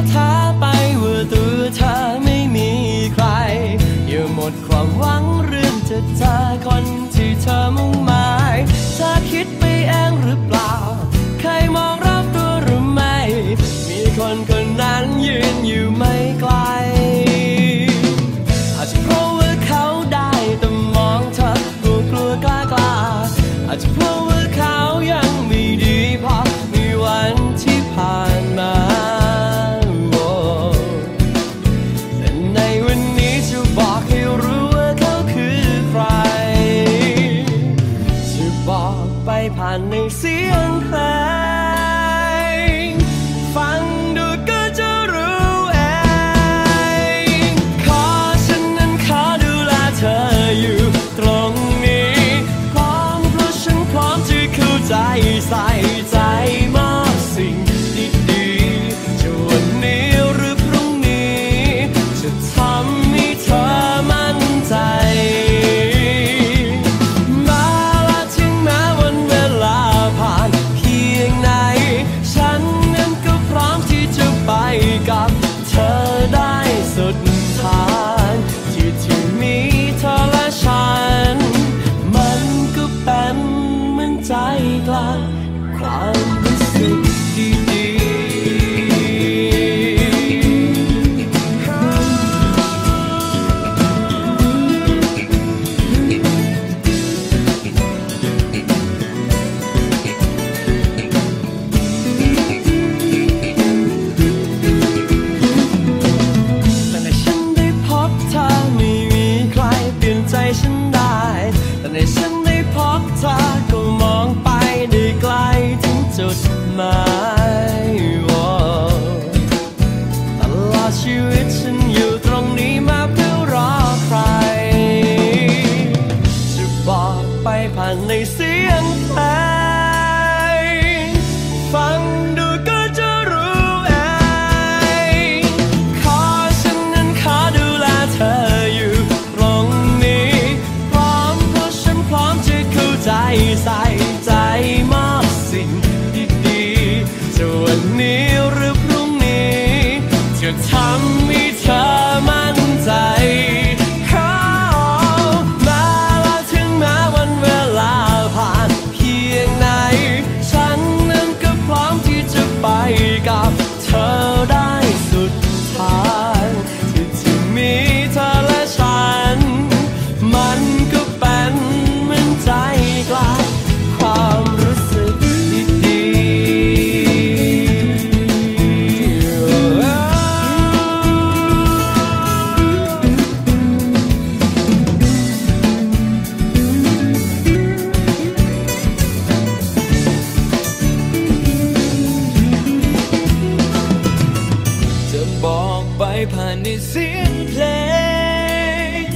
ท้อแท้ไปว่าตัวเธอไม่มีใคร อย่าหมดความหวังเรื่องจะเจอคนที่เธอมุ่ง ไปผ่านในเสียงเพลงฟัง ผ่านในเสียงเพลงฟังดูก็จะรู้เองขอฉันนั้นขอดูแลเธออยู่ตรงนี้ พร้อมเพราะฉันพร้อมจะเข้าใจใส่ใจมอบสิ่งดีๆจะวันนี้หรือพรุ่งนี้จะทำ เสียงเพลง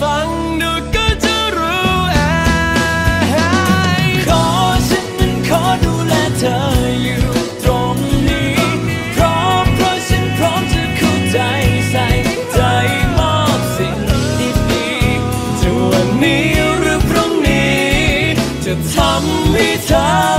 ฟังดูก็จะรู้เองขอฉันนั้นขอดูแลเธออยู่ตรงนี้พร้อมเพราะฉันพร้อมจะเข้าใจใส่ใจมอบสิ่งดีๆจะวันนี้หรือพรุ่งนี้ จะทำให้เธอ